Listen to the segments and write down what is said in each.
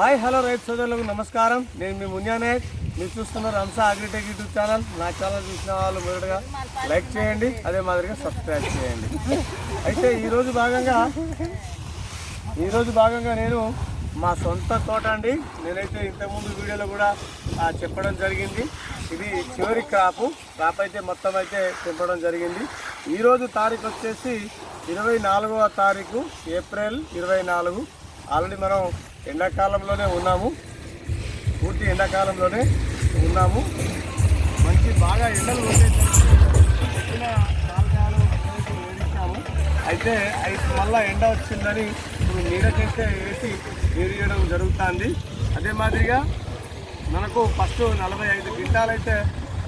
Hi hello రైతు సోదరులకు నమస్కారం. నేను మీ మున్యానాయక్ మీరు చూస్తున్నారు హంస అగ్రిటెక్ యూట్యూబ్ ఛానల్. నా ఛానల్ చూసిన వాళ్ళు మొదటగా లైక్ చేయండి అదే మాదిరిగా సబ్స్క్రైబ్ చేయండి. అయితే ఈరోజు భాగంగా ఈరోజు భాగంగా నేను మా సొంత తోట అండి. నేనైతే ఇంతకుముందు వీడియోలో కూడా చెప్పడం జరిగింది. ఇది చివరి క్రాపు. క్రాప్ అయితే మొత్తం అయితే తెంపడం జరిగింది. ఈరోజు తారీఖు వచ్చేసి ఇరవై నాలుగవ తారీఖు ఏప్రిల్ ఇరవై నాలుగు. ఆల్రెడీ మనం ఎండాకాలంలోనే ఉన్నాము. పూర్తి ఎండాకాలంలోనే ఉన్నాము. మంచి బాగా ఎండలు కొట్టేసరికి పొద్దున నాలుగాలు వేయించాము అయితే అయితే మళ్ళీ ఎండ వచ్చిందని ఇప్పుడు చేస్తే వేసి వేరియడం జరుగుతుంది. అదే మాదిరిగా మనకు ఫస్ట్ నలభై ఐదు గింటాలైతే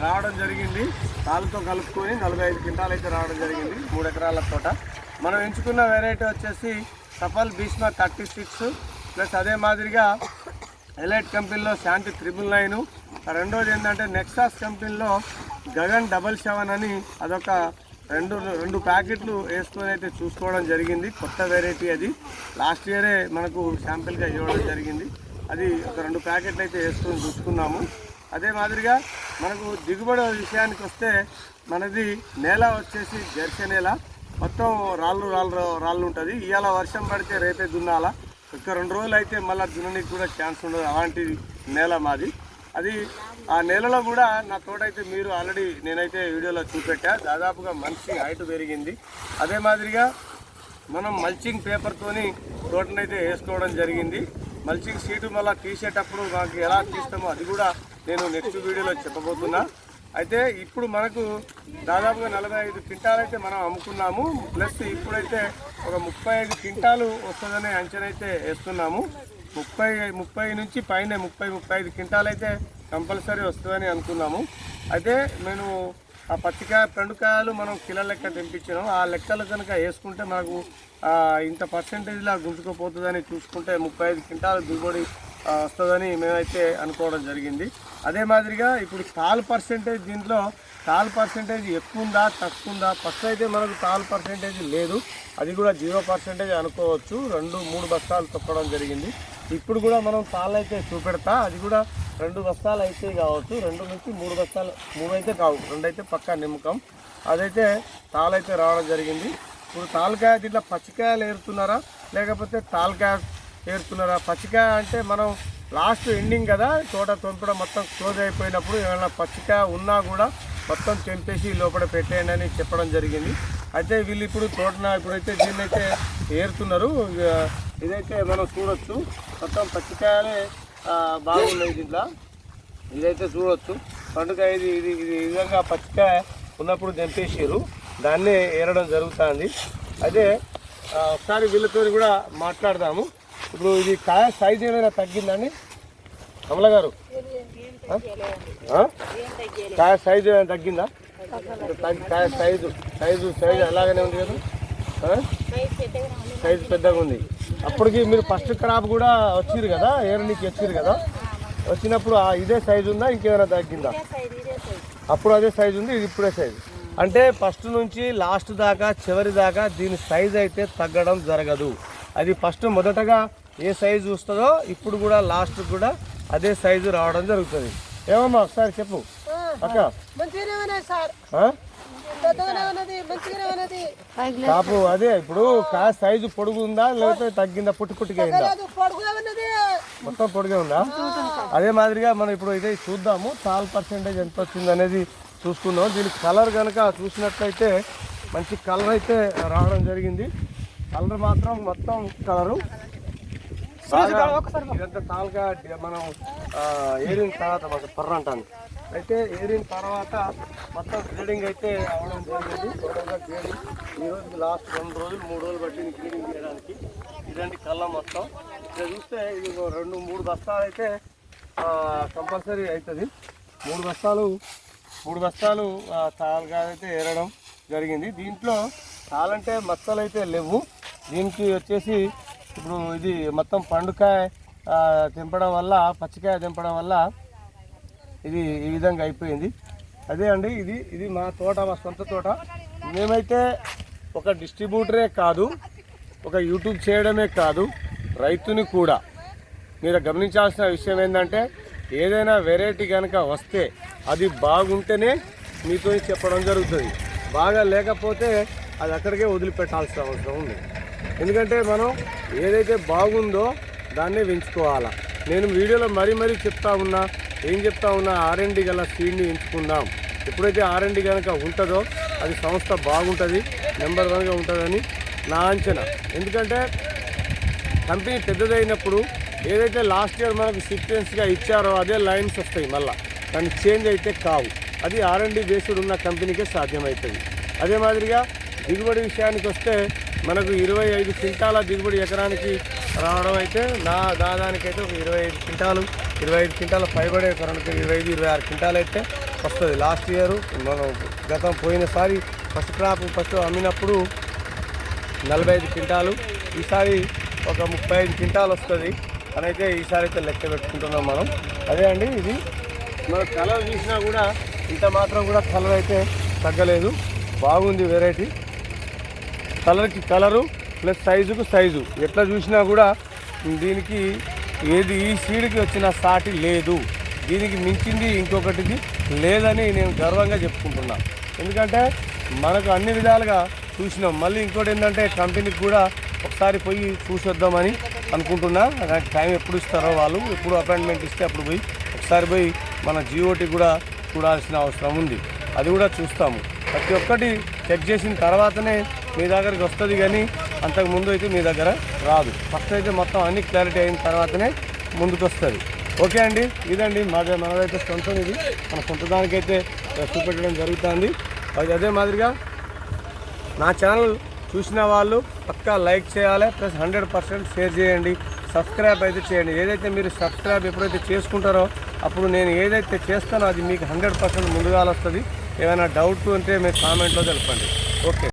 రావడం జరిగింది. తాళ్ళతో కలుపుకొని నలభై ఐదు క్వింటాలు అయితే రావడం జరిగింది మూడు ఎకరాల తోట. మనం ఎంచుకున్న వెరైటీ వచ్చేసి Safal Bhishma thirty six plus అదే మాదిరిగా ఎలైట్ కంపెనీలో శాంతి త్రిబుల్ నైన్. రెండోది ఏంటంటే నెక్సాస్ కంపెనీలో గగన్ డబల్ సెవెన్ అని అదొక రెండు రెండు ప్యాకెట్లు వేసుకొని అయితే చూసుకోవడం జరిగింది. కొత్త వెరైటీ అది. లాస్ట్ ఇయరే మనకు శాంపిల్గా ఇవ్వడం జరిగింది. అది ఒక రెండు ప్యాకెట్లు అయితే వేసుకొని చూసుకున్నాము. అదే మాదిరిగా మనకు దిగుబడి విషయానికి వస్తే మనది నేల వచ్చేసి జెర్సీ నేల. మొత్తం రాళ్ళు రాళ్ళు రాళ్ళు ఉంటుంది. ఇవాళ వర్షం పడితే రేపే దున్నాలా. ఒక రెండు రోజులు అయితే మళ్ళీ దున్ననికి కూడా ఛాన్స్ ఉండదు. అలాంటి నేల మాది. అది ఆ నేలలో కూడా నా తోట అయితే మీరు ఆల్రెడీ నేనైతే వీడియోలో చూపెట్టా. దాదాపుగా మంచి హైట్ పెరిగింది. అదే మాదిరిగా మనం మల్చింగ్ పేపర్తోని తోటనైతే వేసుకోవడం జరిగింది. మల్చింగ్ సీటు మళ్ళీ తీసేటప్పుడు మాకు ఎలా తీస్తామో అది కూడా నేను నెక్స్ట్ వీడియోలో చెప్పబోతున్నా. అయితే ఇప్పుడు మనకు దాదాపుగా నలభై ఐదు క్వింటాలు అయితే మనం అమ్ముకున్నాము ప్లస్ ఇప్పుడైతే ఒక ముప్పై ఐదు క్వింటాలు వస్తుందనే అంచనా అయితే వేస్తున్నాము. ముప్పై ముప్పై నుంచి పైన ముప్పై ముప్పై ఐదు క్వింటాలు అయితే కంపల్సరీ వస్తుందని అనుకున్నాము. అయితే నేను ఆ పచ్చికాయ పండుకాయలు మనం కిలో లెక్క తెంపించినాం ఆ లెక్కలు కనుక వేసుకుంటే మనకు ఇంత పర్సెంటేజ్లా గుంజుకుపోతుందని చూసుకుంటే ముప్పై ఐదు క్వింటాలు దిగుబడి వస్తుందని మేమైతే అనుకోవడం జరిగింది. అదే మాదిరిగా ఇప్పుడు తాల్ పర్సెంటేజ్ దీంట్లో తాల్ పర్సెంటేజ్ ఎక్కువ ఉందా తక్కువ ఉందా ఫస్ట్ అయితే మనకు తాల్ పర్సెంటేజ్ లేదు. అది కూడా జీరో పర్సెంటేజ్ అనుకోవచ్చు. రెండు మూడు బస్తాలు తొక్కడం జరిగింది. ఇప్పుడు కూడా మనం తాళ్ళు అయితే చూపెడతా అది కూడా రెండు బస్తాలు అయితే కావచ్చు. రెండు నుంచి మూడు బస్తాలు మూడు అయితే కావు. రెండు అయితే పక్కా నిమ్మకం. అదైతే తాళైతే రావడం జరిగింది. ఇప్పుడు తాలకాయ దీంట్లో పచ్చికాయలు ఏరుతున్నారా? లేకపోతే తాలకాయ ఏరుతున్నారు ఆ పచ్చిక అంటే మనం లాస్ట్ ఎండింగ్ కదా తోట తొంపడం మొత్తం క్లోజ్ అయిపోయినప్పుడు ఏమైనా పచ్చిక ఉన్నా కూడా మొత్తం తెంపేసి లోపల పెట్టేయండి అని చెప్పడం జరిగింది. అయితే వీళ్ళు ఇప్పుడు తోటన ఇప్పుడైతే దీన్ని అయితే ఏరుతున్నారు ఇదైతే మనం చూడొచ్చు. మొత్తం పచ్చికాయలే బాగున్నాయి దీంట్లో. ఇదైతే చూడొచ్చు. పండుగ ఇది ఇది ఇది విధంగా పచ్చికాయ ఉన్నప్పుడు తెంపేసారు దాన్నే ఏరడం జరుగుతుంది. అదే ఒకసారి వీళ్ళతో కూడా మాట్లాడదాము. ఇప్పుడు ఇది కాయ సైజ్ ఏమైనా తగ్గిందండి? కమల గారు. కాయ సైజు ఏమైనా తగ్గిందా? తగ్గి- కాయ సైజు సైజు సైజు అలాగనే ఉంది కదా? సైజు పెద్దగా ఉంది. అప్పటికి మీరు ఫస్ట్ క్రాప్ కూడా వచ్చిరు కదా? ఏరనికి వచ్చిరు కదా? వచ్చినప్పుడు ఇదే సైజు ఉందా? ఇంకేమైనా తగ్గిందా? అప్పుడు అదే సైజు ఉంది ఇది ఇప్పుడే సైజు అంటే ఫస్ట్ నుంచి లాస్ట్ దాకా చివరి దాకా దీని సైజ్ అయితే తగ్గడం జరగదు. అది ఫస్ట్ మొదటగా ఏ సైజు వస్తుందో ఇప్పుడు కూడా లాస్ట్ కూడా అదే సైజు రావడం జరుగుతుంది. ఏమమ్మా ఒకసారి చెప్పు. అక్క. కాపు అదే ఇప్పుడు కా సైజు పొడుగు ఉందా లేకపోతే తగ్గిందా పుట్టి పుట్టిగా అయిందా? మొత్తం పొడిగే ఉందా? అదే మాదిరిగా మనం ఇప్పుడు ఇదే చూద్దాము తాల్ పర్సెంటేజ్ ఎంత వచ్చింది అనేది చూసుకుందాం. దీని కలర్ కనుక చూసినట్లయితే మంచి కలర్ అయితే రావడం జరిగింది. కలర్ మాత్రం మొత్తం కలరు ఇదంతా తాల్గా మనం ఏరిన తర్వాత మాకు పర్ర అంటాను అయితే ఏరిన తర్వాత మొత్తం గ్రేడింగ్ అయితే అవడం జరిగింది. టోటల్గా గ్రేడింగ్. ఈ రోజు లాస్ట్ రెండు రోజులు మూడు రోజులు పట్టింది గ్రేడింగ్ చేయడానికి. ఇదండి కళ్ళ మొత్తం. ఇక్కడ చూస్తే ఇది రెండు మూడు బస్తాలు అయితే కంపల్సరీ అవుతుంది. మూడు బస్తాలు మూడు బస్తాలు తాలుగా అయితే ఏరడం జరిగింది. దీంట్లో తాలంటే మచ్చలు అయితే లేవు. దీనికి వచ్చేసి ఇప్పుడు ఇది మొత్తం పండుకాయ తెంపడం వల్ల పచ్చికాయ తెంపడం వల్ల ఇది ఈ విధంగా అయిపోయింది. అదే అండి ఇది ఇది మా తోట మా సొంత తోట. మేమైతే ఒక డిస్ట్రిబ్యూటరే కాదు ఒక యూట్యూబ్ చేయడమే కాదు రైతుని కూడా. మీరు గమనించాల్సిన విషయం ఏంటంటే ఏదైనా వెరైటీ కనుక వస్తే అది బాగుంటేనే మీతో చెప్పడం జరుగుతుంది. బాగా లేకపోతే అది అక్కడికే వదిలిపెట్టాల్సిన అవసరం ఉంది. ఎందుకంటే మనం ఏదైతే బాగుందో దాన్నే పెంచుకోవాలా నేను వీడియోలో మరీ మరీ చెప్తా ఉన్నా ఏం చెప్తా ఉన్నా ఆర్ఎండి గల సీడ్ని ఎంచుకుందాం. ఎప్పుడైతే ఆర్ఎండి కనుక ఉంటుందో అది సంస్థ బాగుంటుంది నెంబర్ వన్గా ఉంటుందని నా అంచనా. ఎందుకంటే కంపెనీ పెద్దదైనప్పుడు ఏదైతే లాస్ట్ ఇయర్ మనకు సీక్వెన్స్గా ఇచ్చారో అదే లైన్స్ వస్తాయి మళ్ళీ. కానీ చేంజ్ అయితే కావు. అది ఆర్ఎండి బేస్డ్ ఉన్న కంపెనీకే సాధ్యమవుతుంది. అదే మాదిరిగా దిగుబడి విషయానికి వస్తే మనకు ఇరవై ఐదు క్వింటాల దిగుబడి ఎకరానికి రావడం అయితే నా దాదానికైతే ఒక ఇరవై ఐదు క్వింటాలు ఇరవై ఐదు క్వింటాల పైబడే ఎకరానికి ఇరవై ఐదు ఇరవై ఆరు క్వింటాలు అయితే వస్తుంది. లాస్ట్ ఇయర్ మనం గతం పోయినసారి ఫస్ట్ క్రాప్ ఫస్ట్ అమ్మినప్పుడు నలభై ఐదు క్వింటాలు ఈసారి ఒక ముప్పై ఐదు క్వింటాలు వస్తుంది. అని అయితే ఈసారి అయితే లెక్క పెట్టుకుంటున్నాం మనం. అదే అండి ఇది. మన కలర్ చూసినా కూడా ఇంత మాత్రం కూడా కలర్ అయితే తగ్గలేదు. బాగుంది వెరైటీ కలర్కి కలరు ప్లస్ సైజుకు సైజు. ఎట్లా చూసినా కూడా దీనికి ఏది ఈ సీడ్కి వచ్చిన సాటి లేదు. దీనికి మించింది ఇంకొకటిది లేదని నేను గర్వంగా చెప్పుకుంటున్నా. ఎందుకంటే మనకు అన్ని విధాలుగా చూసినాం. మళ్ళీ ఇంకోటి ఏంటంటే కంపెనీకి కూడా ఒకసారి పోయి చూసొద్దామని అనుకుంటున్నా. నాకు టైం ఎప్పుడు ఇస్తారో వాళ్ళు ఎప్పుడు అపాయింట్మెంట్ ఇస్తే అప్పుడు పోయి ఒకసారి పోయి మన జియోటి కూడా చూడాల్సిన అవసరం ఉంది. అది కూడా చూస్తాము. ప్రతి ఒక్కటి చెక్ చేసిన తర్వాతనే మీ దగ్గరికి వస్తుంది కానీ అంతకు ముందు అయితే మీ దగ్గర రాదు. ఫస్ట్ అయితే మొత్తం అన్ని క్లారిటీ అయిన తర్వాతనే ముందుకు వస్తుంది ఓకే అండి? ఇదండి మాది మనదైతే సొంతం ఇది. మన సొంత దానికైతే చూపెట్టడం జరుగుతుంది. అది అదే మాదిరిగా నా ఛానల్ చూసిన వాళ్ళు పక్కా లైక్ చేయాలి ప్లస్ హండ్రెడ్ పర్సెంట్ షేర్ చేయండి సబ్స్క్రైబ్ అయితే చేయండి. ఏదైతే మీరు సబ్స్క్రైబ్ ఎప్పుడైతే చేసుకుంటారో అప్పుడు నేను ఏదైతే చేస్తానో అది మీకు హండ్రెడ్ పర్సెంట్ ముందుగా వస్తుంది ఏమైనా డౌట్ ఉంటే మీరు కామెంట్లో తెలపండి. ఓకే